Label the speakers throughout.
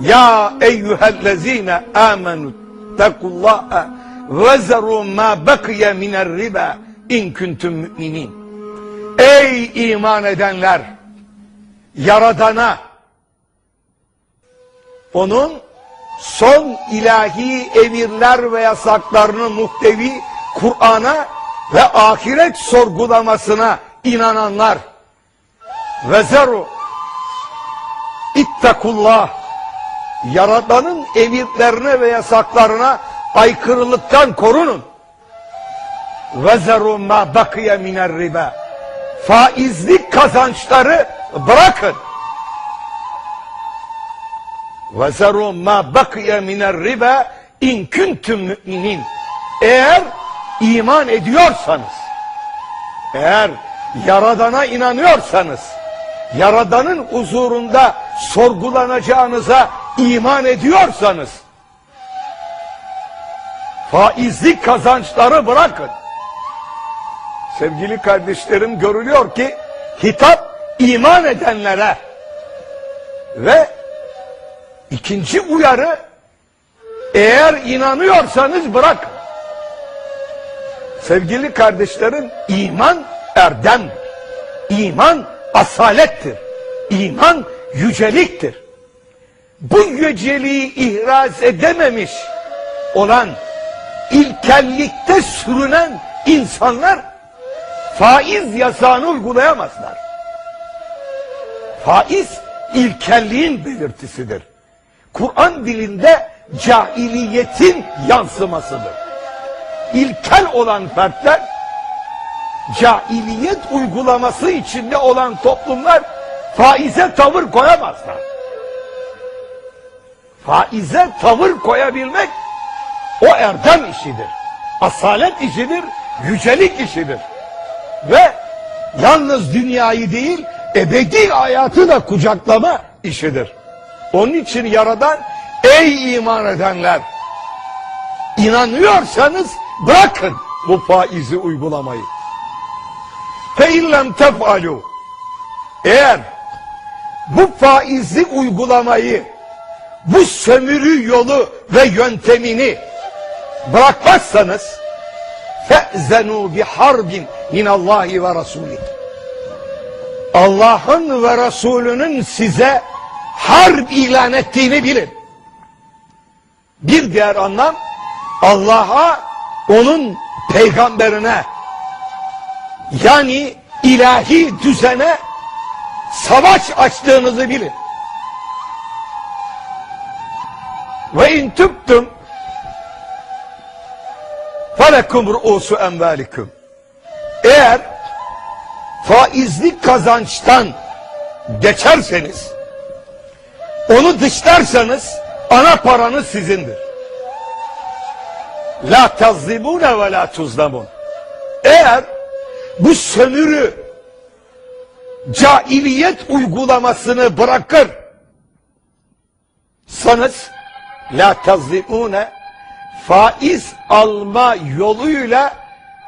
Speaker 1: Ya eyyühellezine amenu tekullaha ve zeru ma bakiye miner riba in kuntum müminin. Ey iman edenler! Yaradana, onun son ilahi emirler ve yasaklarını muhtevi Kur'an'a ve ahiret sorgulamasına inananlar ve zeru ittakullah Yaradan'ın emirlerine ve yasaklarına aykırılıktan korunun. Ve zeru ma bakiye miner riba. Faizli kazançları bırakın. Zeru ma bakiye miner riba in kuntum müminin. Eğer iman ediyorsanız, eğer Yaradan'a inanıyorsanız, Yaradan'ın huzurunda sorgulanacağınıza iman ediyorsanız, faizli kazançları bırakın. Sevgili kardeşlerim görülüyor ki hitap iman edenlere ve ikinci uyarı eğer inanıyorsanız bırakın. Sevgili kardeşlerim iman erdem, iman asalettir, iman yüceliktir. Bu yüceliği ihraz edememiş olan ilkellikte sürünen insanlar faiz yasağını uygulayamazlar. Faiz ilkelliğin belirtisidir. Kur'an dilinde cahiliyetin yansımasıdır. İlkel olan fertler cahiliyet uygulaması içinde olan toplumlar faize tavır koyamazlar. Faize tavır koyabilmek o erdem işidir. Asalet işidir, yücelik işidir. Ve yalnız dünyayı değil, ebedi hayatı da kucaklama işidir. Onun için Yaradan, ey iman edenler, inanıyorsanız bırakın bu faizi uygulamayı. İllem tef'alu. Eğer bu faizi uygulamayı, bu sömürü yolu ve yöntemini bırakmazsanız fe'zenu bi harbin minallahi ve rasulih. Allah'ın ve Resulünün size harp ilan ettiğini bilin. Bir diğer anlam Allah'a onun peygamberine yani ilahi düzene savaş açtığınızı bilin. Ve in tüptüm felekum ru'usu envalikum. Eğer faizli kazançtan geçerseniz, onu dışlarsanız ana paranız sizindir. La tazzibune ve la tuzlamun. Eğer bu sömürü cahiliyet uygulamasını bırakır sanız la tazzibune faiz alma yoluyla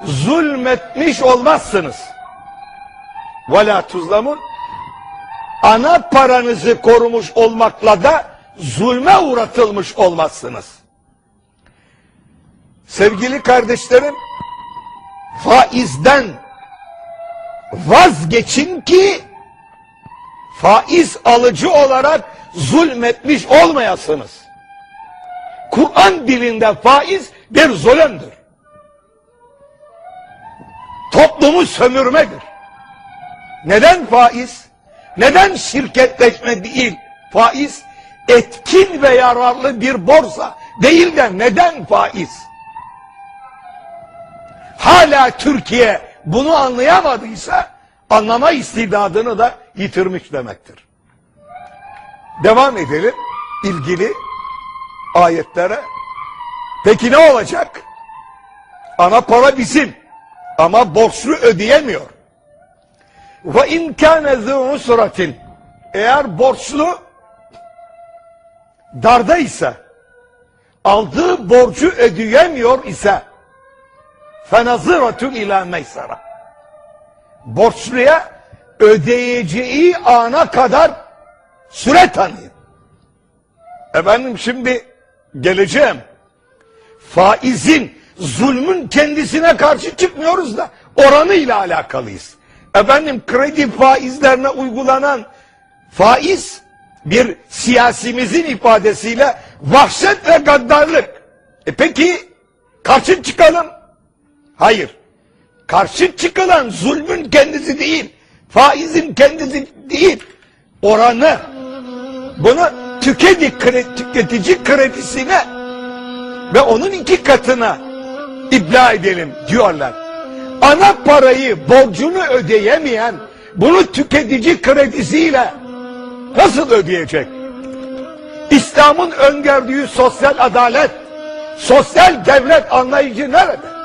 Speaker 1: zulmetmiş olmazsınız. Ve la tuzlamun ana paranızı korumuş olmakla da zulme uğratılmış olmazsınız. Sevgili kardeşlerim, faizden vazgeçin ki faiz alıcı olarak zulmetmiş olmayasınız. Kur'an dilinde faiz bir zulümdür. Toplumu sömürmedir. Neden faiz? Neden şirketleşme değil? Faiz etkin ve yararlı bir borsa değil de neden faiz? Hala Türkiye bunu anlayamadıysa anlama istidadını da yitirmiş demektir. Devam edelim ilgili ayetlere. Peki ne olacak? Ana para bizim ama borçlu ödeyemiyor. Ve zu usratin eğer borçlu dardaysa aldığı borcu ödeyemiyor ise fenazıratun ila meysara borçluya ödeyeceği ana kadar süre tanıyın. Efendim şimdi geleceğim. Faizin, zulmün kendisine karşı çıkmıyoruz da oranıyla alakalıyız. Efendim kredi faizlerine uygulanan faiz bir siyasimizin ifadesiyle vahşet ve gaddarlık. E peki karşı çıkalım. Hayır. Karşı çıkılan zulmün kendisi değil. Faizin kendisi değil. Oranı. Bunu tüketi, kredi, tüketici kredisine ve onun iki katına ibla edelim diyorlar. Ana parayı, borcunu ödeyemeyen bunu tüketici kredisiyle nasıl ödeyecek? İslam'ın öngördüğü sosyal adalet, sosyal devlet anlayıcı nerede?